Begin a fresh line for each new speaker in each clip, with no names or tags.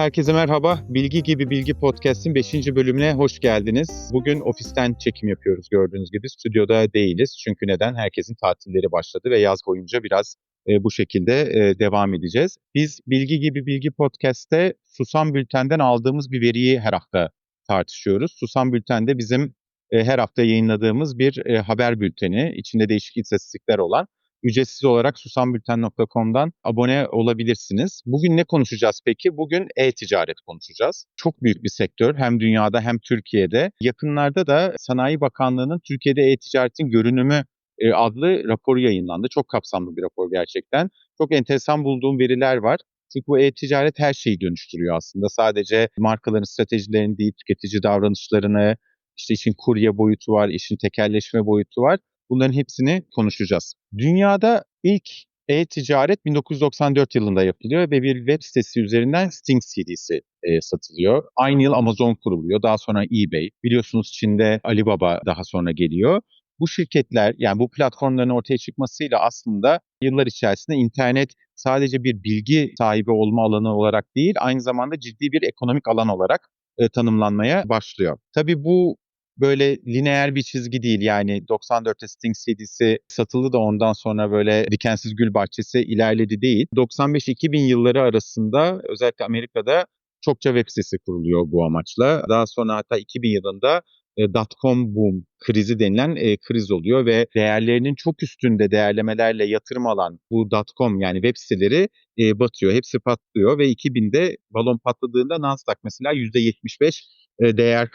Herkese merhaba. Bilgi gibi Bilgi Podcast'in 5. bölümüne hoş geldiniz. Bugün ofisten çekim yapıyoruz gördüğünüz gibi. Stüdyoda değiliz. Çünkü neden? Herkesin tatilleri başladı ve yaz boyunca biraz e, bu şekilde e, devam edeceğiz. Biz Bilgi gibi Bilgi Podcast'te Susam Bülten'den aldığımız bir veriyi her hafta tartışıyoruz. Susam Bülten'de bizim e, her hafta yayınladığımız bir e, haber bülteni. İçinde değişik istatistikler olan. Ücretsiz olarak susambülten.com'dan abone olabilirsiniz. Bugün ne konuşacağız peki? Bugün e-ticaret konuşacağız. Çok büyük bir sektör hem dünyada hem Türkiye'de. Yakınlarda da Sanayi Bakanlığı'nın Türkiye'de e-ticaretin görünümü e, adlı raporu yayınlandı. Çok kapsamlı bir rapor gerçekten. Çok enteresan bulduğum veriler var. Çünkü bu e-ticaret her şeyi dönüştürüyor aslında. Sadece markaların stratejilerini değil, tüketici davranışlarını, işte işin kurye boyutu var, işin tekelleşme boyutu var. Bunların hepsini konuşacağız. Dünyada ilk e-ticaret 1994 yılında yapılıyor ve bir web sitesi üzerinden Sting CD'si e, satılıyor. Aynı yıl Amazon kuruluyor. Daha sonra eBay. Biliyorsunuz Çin'de Alibaba daha sonra geliyor. Bu şirketler yani bu platformların ortaya çıkmasıyla aslında yıllar içerisinde internet sadece bir bilgi sahibi olma alanı olarak değil aynı zamanda ciddi bir ekonomik alan olarak e, tanımlanmaya başlıyor. Tabii bu böyle lineer bir çizgi değil. Yani 94'te Sting CD'si satıldı da ondan sonra böyle dikensiz gül bahçesi ilerledi değil. 95-2000 yılları arasında özellikle Amerika'da çokça web sitesi kuruluyor bu amaçla. Daha sonra hatta 2000 yılında e, dot-com boom krizi denilen e, kriz oluyor ve değerlerinin çok üstünde değerlemelerle yatırım alan bu dot-com yani web siteleri e, batıyor. Hepsi patlıyor ve 2000'de balon patladığında Nasdaq mesela %75 e, değer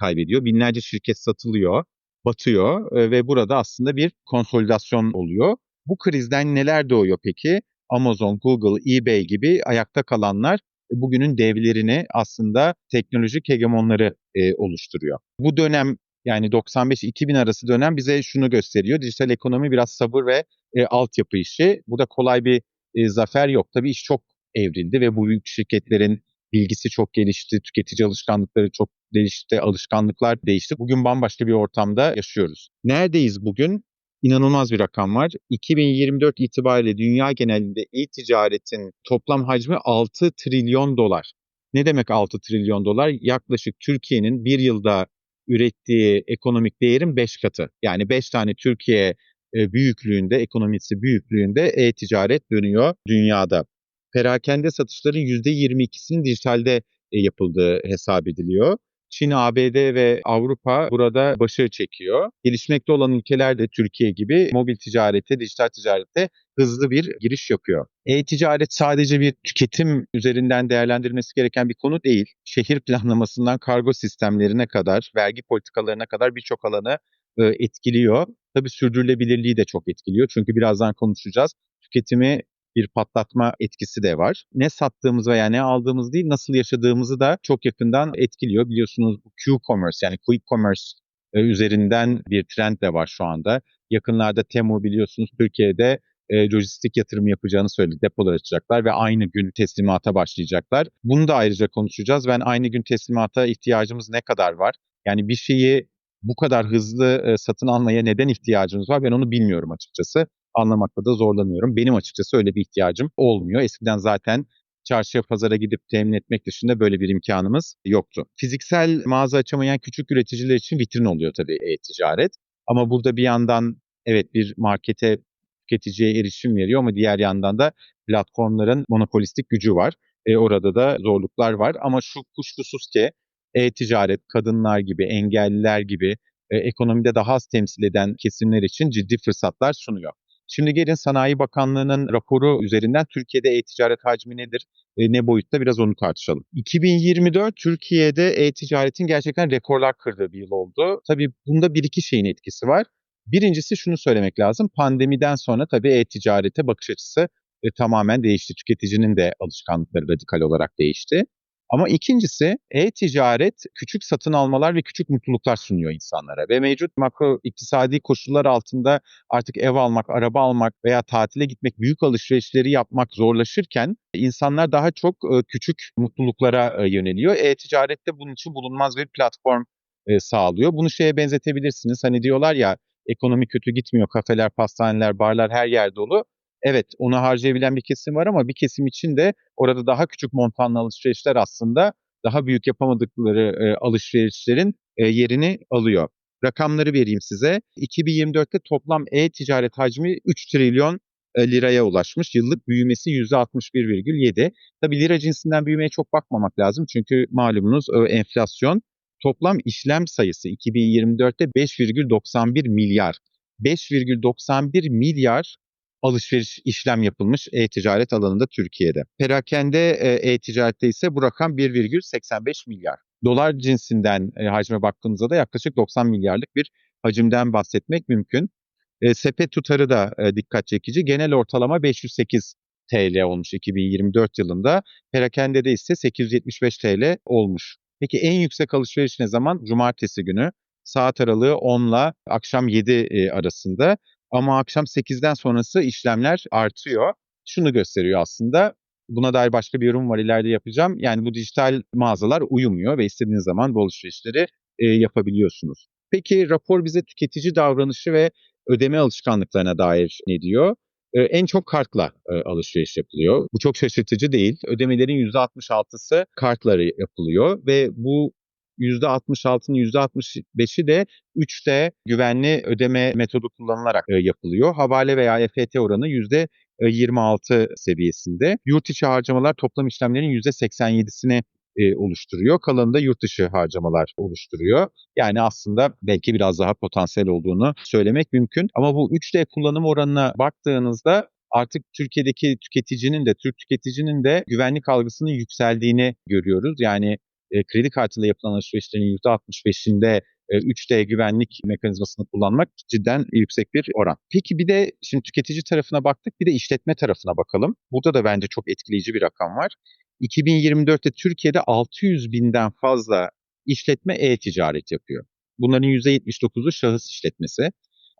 kaybediyor. Binlerce şirket satılıyor, batıyor e, ve burada aslında bir konsolidasyon oluyor. Bu krizden neler doğuyor peki? Amazon, Google, eBay gibi ayakta kalanlar e, bugünün devlerini aslında teknolojik hegemonları oluşturuyor. Bu dönem yani 95-2000 arası dönem bize şunu gösteriyor. Dijital ekonomi biraz sabır ve e, altyapı işi. Burada kolay bir e, zafer yok. Tabii iş çok evrildi ve bu büyük şirketlerin bilgisi çok gelişti, tüketici alışkanlıkları çok değişti, alışkanlıklar değişti. Bugün bambaşka bir ortamda yaşıyoruz. Neredeyiz bugün? İnanılmaz bir rakam var. 2024 itibariyle dünya genelinde e-ticaretin toplam hacmi 6 trilyon dolar. Ne demek 6 trilyon dolar? Yaklaşık Türkiye'nin bir yılda ürettiği ekonomik değerin 5 katı. Yani 5 tane Türkiye e, büyüklüğünde, ekonomisi büyüklüğünde e-ticaret dönüyor dünyada perakende satışların %22'sinin dijitalde e, yapıldığı hesap ediliyor. Çin, ABD ve Avrupa burada başarı çekiyor. Gelişmekte olan ülkeler de Türkiye gibi mobil ticarete, dijital ticarete hızlı bir giriş yapıyor. E-ticaret sadece bir tüketim üzerinden değerlendirilmesi gereken bir konu değil. Şehir planlamasından kargo sistemlerine kadar, vergi politikalarına kadar birçok alanı e, etkiliyor. Tabii sürdürülebilirliği de çok etkiliyor. Çünkü birazdan konuşacağız. Tüketimi bir patlatma etkisi de var. Ne sattığımız veya ne aldığımız değil, nasıl yaşadığımızı da çok yakından etkiliyor. Biliyorsunuz bu Q-commerce yani quick commerce e, üzerinden bir trend de var şu anda. Yakınlarda Temu biliyorsunuz Türkiye'de e, lojistik yatırım yapacağını söyledi. Depolar açacaklar ve aynı gün teslimata başlayacaklar. Bunu da ayrıca konuşacağız. Ben aynı gün teslimata ihtiyacımız ne kadar var? Yani bir şeyi bu kadar hızlı e, satın almaya neden ihtiyacımız var? Ben onu bilmiyorum açıkçası anlamakta da zorlanıyorum. Benim açıkçası öyle bir ihtiyacım olmuyor. Eskiden zaten çarşıya pazara gidip temin etmek dışında böyle bir imkanımız yoktu. Fiziksel mağaza açamayan küçük üreticiler için vitrin oluyor tabii e-ticaret. Ama burada bir yandan evet bir markete tüketiciye erişim veriyor ama diğer yandan da platformların monopolistik gücü var. E, orada da zorluklar var ama şu kuşkusuz ki e-ticaret kadınlar gibi, engelliler gibi e, ekonomide daha az temsil eden kesimler için ciddi fırsatlar sunuyor. Şimdi gelin Sanayi Bakanlığı'nın raporu üzerinden Türkiye'de e-ticaret hacmi nedir, e, ne boyutta biraz onu tartışalım. 2024 Türkiye'de e-ticaretin gerçekten rekorlar kırdığı bir yıl oldu. Tabii bunda bir iki şeyin etkisi var. Birincisi şunu söylemek lazım. Pandemiden sonra tabii e-ticarete bakış açısı e, tamamen değişti. Tüketicinin de alışkanlıkları radikal olarak değişti. Ama ikincisi e-ticaret küçük satın almalar ve küçük mutluluklar sunuyor insanlara. Ve mevcut makro iktisadi koşullar altında artık ev almak, araba almak veya tatile gitmek, büyük alışverişleri yapmak zorlaşırken insanlar daha çok e, küçük mutluluklara e, yöneliyor. E-ticaret de bunun için bulunmaz bir platform e, sağlıyor. Bunu şeye benzetebilirsiniz. Hani diyorlar ya ekonomi kötü gitmiyor, kafeler, pastaneler, barlar her yer dolu. Evet, onu harcayabilen bir kesim var ama bir kesim için de orada daha küçük montanlı alışverişler aslında daha büyük yapamadıkları e, alışverişlerin e, yerini alıyor. Rakamları vereyim size. 2024'te toplam e-ticaret hacmi 3 trilyon e, liraya ulaşmış. Yıllık büyümesi %61,7. Tabi lira cinsinden büyümeye çok bakmamak lazım. Çünkü malumunuz enflasyon. Toplam işlem sayısı 2024'te 5,91 milyar. 5,91 milyar alışveriş işlem yapılmış e-ticaret alanında Türkiye'de. Perakende e, e-ticarette ise bu rakam 1,85 milyar. Dolar cinsinden e, hacme baktığımızda da yaklaşık 90 milyarlık bir hacimden bahsetmek mümkün. E, sepet tutarı da e, dikkat çekici. Genel ortalama 508 TL olmuş 2024 yılında. Perakende ise 875 TL olmuş. Peki en yüksek alışveriş ne zaman? Cumartesi günü. Saat aralığı 10 ile akşam 7 e, arasında. Ama akşam 8'den sonrası işlemler artıyor. Şunu gösteriyor aslında. Buna dair başka bir yorum var ileride yapacağım. Yani bu dijital mağazalar uyumuyor ve istediğiniz zaman bu alışverişleri e, yapabiliyorsunuz. Peki rapor bize tüketici davranışı ve ödeme alışkanlıklarına dair ne diyor? Ee, en çok kartla e, alışveriş yapılıyor. Bu çok şaşırtıcı değil. Ödemelerin %66'sı kartları yapılıyor ve bu %66'nın %65'i de 3D güvenli ödeme metodu kullanılarak e, yapılıyor. Havale veya EFT oranı %26 seviyesinde. Yurt içi harcamalar toplam işlemlerin %87'sini e, oluşturuyor. Kalanı da yurt dışı harcamalar oluşturuyor. Yani aslında belki biraz daha potansiyel olduğunu söylemek mümkün. Ama bu 3D kullanım oranına baktığınızda artık Türkiye'deki tüketicinin de Türk tüketicinin de güvenlik algısının yükseldiğini görüyoruz. Yani e, kredi kartıyla yapılan alışverişlerin %65'inde 3D güvenlik mekanizmasını kullanmak cidden yüksek bir oran. Peki bir de şimdi tüketici tarafına baktık bir de işletme tarafına bakalım. Burada da bence çok etkileyici bir rakam var. 2024'te Türkiye'de 600 binden fazla işletme e-ticaret yapıyor. Bunların %79'u şahıs işletmesi.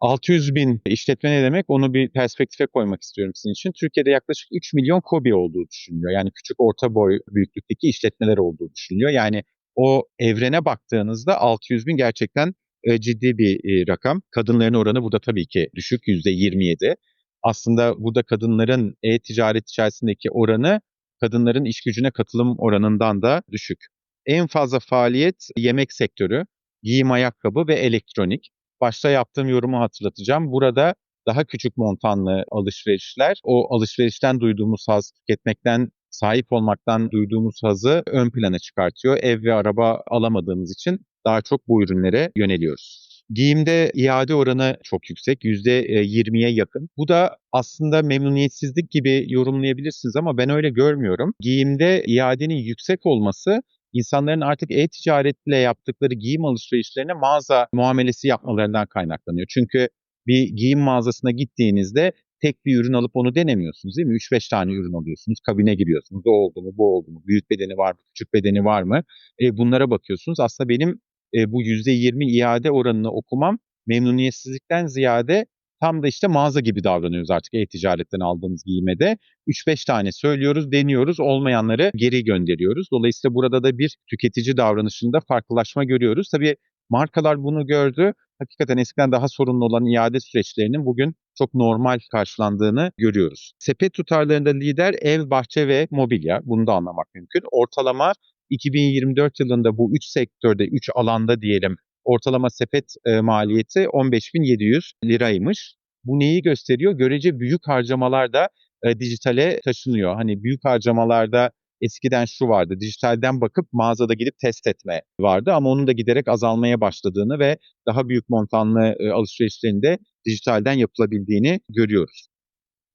600 bin işletme ne demek? Onu bir perspektife koymak istiyorum sizin için. Türkiye'de yaklaşık 3 milyon KOBİ olduğu düşünülüyor. Yani küçük orta boy büyüklükteki işletmeler olduğu düşünülüyor. Yani o evrene baktığınızda 600 bin gerçekten e, ciddi bir e, rakam. Kadınların oranı burada tabii ki düşük %27. Aslında burada kadınların e-ticaret içerisindeki oranı kadınların iş gücüne katılım oranından da düşük. En fazla faaliyet yemek sektörü, giyim ayakkabı ve elektronik. Başta yaptığım yorumu hatırlatacağım. Burada daha küçük montanlı alışverişler, o alışverişten duyduğumuz haz, tüketmekten, sahip olmaktan duyduğumuz hazı ön plana çıkartıyor. Ev ve araba alamadığımız için daha çok bu ürünlere yöneliyoruz. Giyimde iade oranı çok yüksek. %20'ye yakın. Bu da aslında memnuniyetsizlik gibi yorumlayabilirsiniz ama ben öyle görmüyorum. Giyimde iadenin yüksek olması insanların artık e-ticaretle yaptıkları giyim alışverişlerine mağaza muamelesi yapmalarından kaynaklanıyor. Çünkü bir giyim mağazasına gittiğinizde tek bir ürün alıp onu denemiyorsunuz değil mi? 3-5 tane ürün alıyorsunuz, kabine giriyorsunuz. O oldu mu, bu oldu mu, büyük bedeni var mı, küçük bedeni var mı? E, bunlara bakıyorsunuz. Aslında benim e, bu %20 iade oranını okumam memnuniyetsizlikten ziyade tam da işte mağaza gibi davranıyoruz artık e-ticaretten aldığımız giyime 3-5 tane söylüyoruz, deniyoruz, olmayanları geri gönderiyoruz. Dolayısıyla burada da bir tüketici davranışında farklılaşma görüyoruz. Tabii markalar bunu gördü. Hakikaten eskiden daha sorunlu olan iade süreçlerinin bugün çok normal karşılandığını görüyoruz. Sepet tutarlarında lider ev, bahçe ve mobilya. Bunu da anlamak mümkün. Ortalama 2024 yılında bu 3 sektörde, 3 alanda diyelim ortalama sepet e, maliyeti 15.700 liraymış. Bu neyi gösteriyor? Görece büyük harcamalar da e, dijitale taşınıyor. Hani büyük harcamalarda eskiden şu vardı. Dijitalden bakıp mağazada gidip test etme vardı ama onun da giderek azalmaya başladığını ve daha büyük montanlı e, alışverişlerin de dijitalden yapılabildiğini görüyoruz.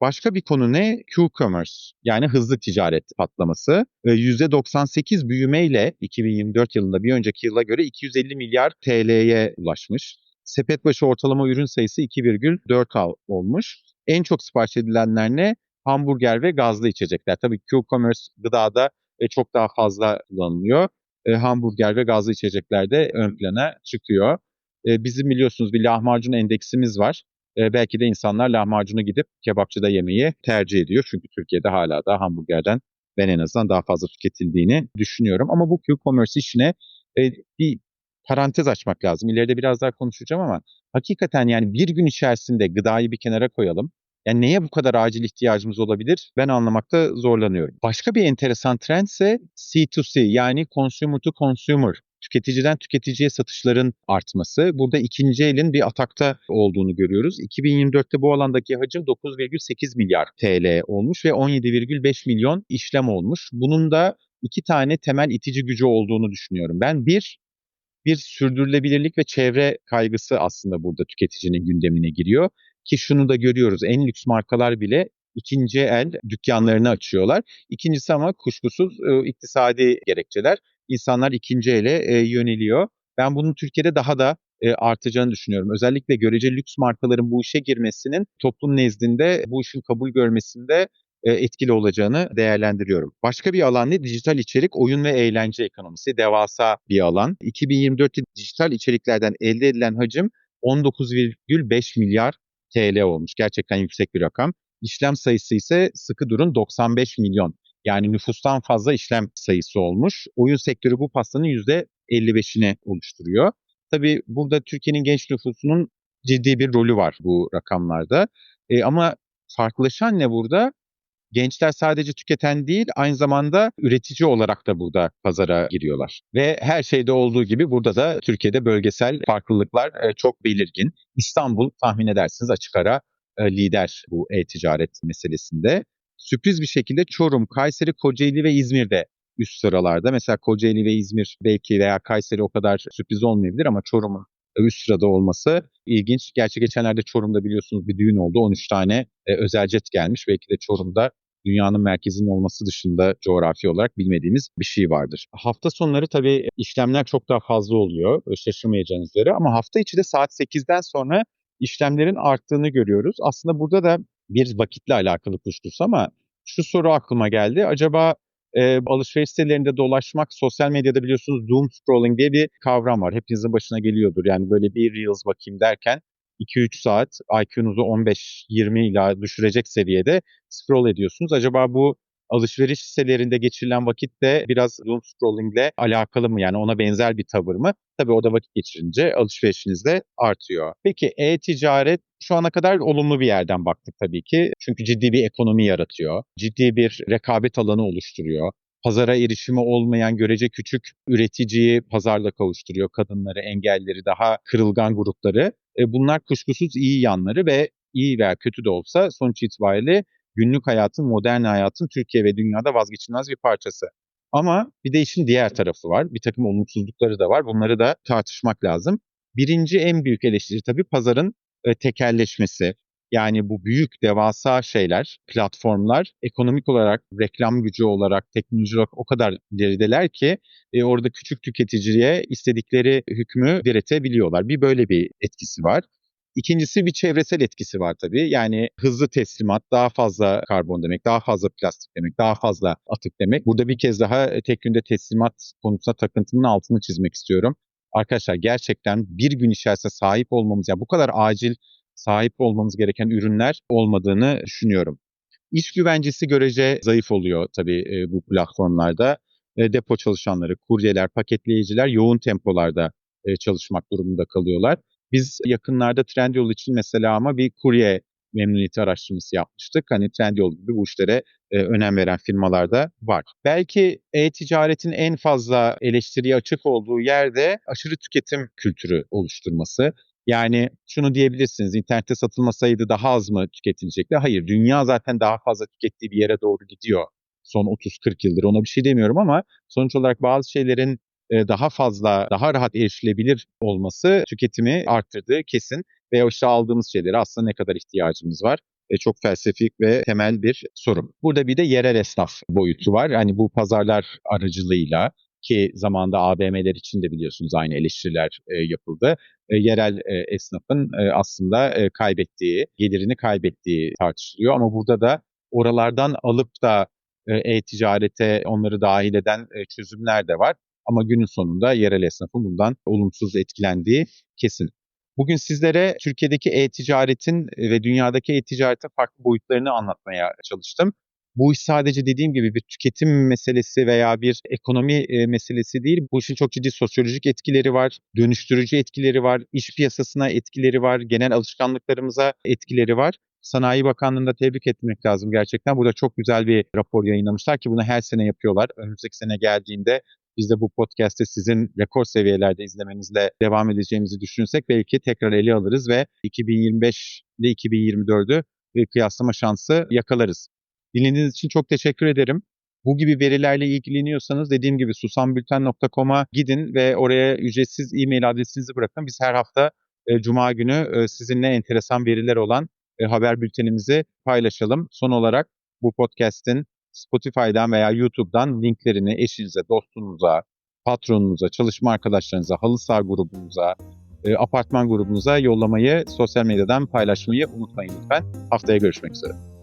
Başka bir konu ne? Q-commerce yani hızlı ticaret patlaması. %98 büyümeyle 2024 yılında bir önceki yıla göre 250 milyar TL'ye ulaşmış. Sepet başı ortalama ürün sayısı 2,4 olmuş. En çok sipariş edilenler ne? Hamburger ve gazlı içecekler. Tabii Q-commerce gıdada e, çok daha fazla kullanılıyor. E, hamburger ve gazlı içecekler de ön plana çıkıyor. E, bizim biliyorsunuz bir lahmacun endeksimiz var belki de insanlar lahmacunu gidip kebapçıda yemeyi tercih ediyor. Çünkü Türkiye'de hala da hamburgerden ben en azından daha fazla tüketildiğini düşünüyorum. Ama bu Q-commerce işine bir parantez açmak lazım. İleride biraz daha konuşacağım ama hakikaten yani bir gün içerisinde gıdayı bir kenara koyalım. Yani neye bu kadar acil ihtiyacımız olabilir? Ben anlamakta zorlanıyorum. Başka bir enteresan trend ise C2C yani consumer to consumer tüketiciden tüketiciye satışların artması. Burada ikinci elin bir atakta olduğunu görüyoruz. 2024'te bu alandaki hacim 9,8 milyar TL olmuş ve 17,5 milyon işlem olmuş. Bunun da iki tane temel itici gücü olduğunu düşünüyorum. Ben bir, bir sürdürülebilirlik ve çevre kaygısı aslında burada tüketicinin gündemine giriyor. Ki şunu da görüyoruz en lüks markalar bile ikinci el dükkanlarını açıyorlar. İkincisi ama kuşkusuz e, iktisadi gerekçeler. İnsanlar ikinci ele e, yöneliyor. Ben bunun Türkiye'de daha da e, artacağını düşünüyorum. Özellikle görece lüks markaların bu işe girmesinin toplum nezdinde bu işin kabul görmesinde e, etkili olacağını değerlendiriyorum. Başka bir alan ne? Dijital içerik, oyun ve eğlence ekonomisi. Devasa bir alan. 2024'te dijital içeriklerden elde edilen hacim 19,5 milyar TL olmuş. Gerçekten yüksek bir rakam. İşlem sayısı ise sıkı durun 95 milyon. Yani nüfustan fazla işlem sayısı olmuş. Oyun sektörü bu pastanın %55'ini oluşturuyor. Tabii burada Türkiye'nin genç nüfusunun ciddi bir rolü var bu rakamlarda. E, ama farklılaşan ne burada? Gençler sadece tüketen değil, aynı zamanda üretici olarak da burada pazara giriyorlar. Ve her şeyde olduğu gibi burada da Türkiye'de bölgesel farklılıklar e, çok belirgin. İstanbul tahmin edersiniz açık ara e, lider bu e-ticaret meselesinde. Sürpriz bir şekilde Çorum, Kayseri, Kocaeli ve İzmir'de üst sıralarda. Mesela Kocaeli ve İzmir belki veya Kayseri o kadar sürpriz olmayabilir ama Çorum'un üst sırada olması ilginç. Gerçi geçenlerde Çorum'da biliyorsunuz bir düğün oldu. 13 tane e, özel jet gelmiş. Belki de Çorum'da dünyanın merkezinin olması dışında coğrafi olarak bilmediğimiz bir şey vardır. Hafta sonları tabii işlemler çok daha fazla oluyor. Şaşırmayacağınız üzere ama hafta içi de saat 8'den sonra işlemlerin arttığını görüyoruz. Aslında burada da bir vakitle alakalı kuşkusu ama şu soru aklıma geldi. Acaba e, alışveriş sitelerinde dolaşmak, sosyal medyada biliyorsunuz doom scrolling diye bir kavram var. Hepinizin başına geliyordur. Yani böyle bir Reels bakayım derken 2-3 saat IQ'nuzu 15-20 ila düşürecek seviyede scroll ediyorsunuz. Acaba bu alışveriş sitelerinde geçirilen vakit de biraz doom scrollingle alakalı mı? Yani ona benzer bir tavır mı? Tabii o da vakit geçirince alışverişiniz de artıyor. Peki e-ticaret şu ana kadar olumlu bir yerden baktık tabii ki. Çünkü ciddi bir ekonomi yaratıyor. Ciddi bir rekabet alanı oluşturuyor pazara erişimi olmayan görece küçük üreticiyi pazarla kavuşturuyor. Kadınları, engelleri, daha kırılgan grupları. E, bunlar kuşkusuz iyi yanları ve iyi veya kötü de olsa sonuç itibariyle günlük hayatın, modern hayatın Türkiye ve dünyada vazgeçilmez bir parçası. Ama bir de işin diğer tarafı var. Bir takım olumsuzlukları da var. Bunları da tartışmak lazım. Birinci en büyük eleştiri tabii pazarın e, tekelleşmesi. Yani bu büyük devasa şeyler, platformlar ekonomik olarak, reklam gücü olarak, teknoloji olarak o kadar ilerideler ki e, orada küçük tüketiciye istedikleri hükmü diretebiliyorlar. Bir böyle bir etkisi var. İkincisi bir çevresel etkisi var tabii. Yani hızlı teslimat daha fazla karbon demek, daha fazla plastik demek, daha fazla atık demek. Burada bir kez daha e, tek günde teslimat konusunda takıntının altını çizmek istiyorum. Arkadaşlar gerçekten bir gün içerisinde sahip olmamız, yani bu kadar acil sahip olmamız gereken ürünler olmadığını düşünüyorum. İş güvencesi görece zayıf oluyor tabii e, bu platformlarda. E, depo çalışanları, kuryeler, paketleyiciler yoğun tempolarda çalışmak durumunda kalıyorlar. Biz yakınlarda Trendyol için mesela ama bir kurye memnuniyeti araştırması yapmıştık. Hani Trendyol gibi bu işlere e, önem veren firmalarda var. Belki e-ticaretin en fazla eleştiriye açık olduğu yerde aşırı tüketim kültürü oluşturması. Yani şunu diyebilirsiniz, internette satılmasaydı daha az mı tüketilecekti? Hayır, dünya zaten daha fazla tükettiği bir yere doğru gidiyor son 30-40 yıldır. Ona bir şey demiyorum ama sonuç olarak bazı şeylerin daha fazla, daha rahat erişilebilir olması tüketimi arttırdığı kesin. Ve işte aldığımız şeylere aslında ne kadar ihtiyacımız var? E, çok felsefik ve temel bir sorun. Burada bir de yerel esnaf boyutu var. Hani bu pazarlar aracılığıyla ki zamanda ABM'ler için de biliyorsunuz aynı eleştiriler e, yapıldı. E, yerel e, esnafın e, aslında e, kaybettiği, gelirini kaybettiği tartışılıyor. Ama burada da oralardan alıp da e-ticarete onları dahil eden e, çözümler de var. Ama günün sonunda yerel esnafın bundan olumsuz etkilendiği kesin. Bugün sizlere Türkiye'deki e-ticaretin ve dünyadaki e-ticaretin farklı boyutlarını anlatmaya çalıştım. Bu iş sadece dediğim gibi bir tüketim meselesi veya bir ekonomi e, meselesi değil. Bu işin çok ciddi sosyolojik etkileri var, dönüştürücü etkileri var, iş piyasasına etkileri var, genel alışkanlıklarımıza etkileri var. Sanayi Bakanlığı'nda tebrik etmek lazım gerçekten. Burada çok güzel bir rapor yayınlamışlar ki bunu her sene yapıyorlar. Önümüzdeki sene geldiğinde biz de bu podcast'te sizin rekor seviyelerde izlemenizle devam edeceğimizi düşünürsek belki tekrar ele alırız ve 2025 ile 2024'ü bir kıyaslama şansı yakalarız. Dinlediğiniz için çok teşekkür ederim. Bu gibi verilerle ilgileniyorsanız dediğim gibi susambülten.com'a gidin ve oraya ücretsiz e-mail adresinizi bırakın. Biz her hafta e, Cuma günü e, sizinle enteresan veriler olan e, haber bültenimizi paylaşalım. Son olarak bu podcast'in Spotify'dan veya YouTube'dan linklerini eşinize, dostunuza, patronunuza, çalışma arkadaşlarınıza, halı saha grubunuza, e, apartman grubunuza yollamayı, sosyal medyadan paylaşmayı unutmayın lütfen. Haftaya görüşmek üzere.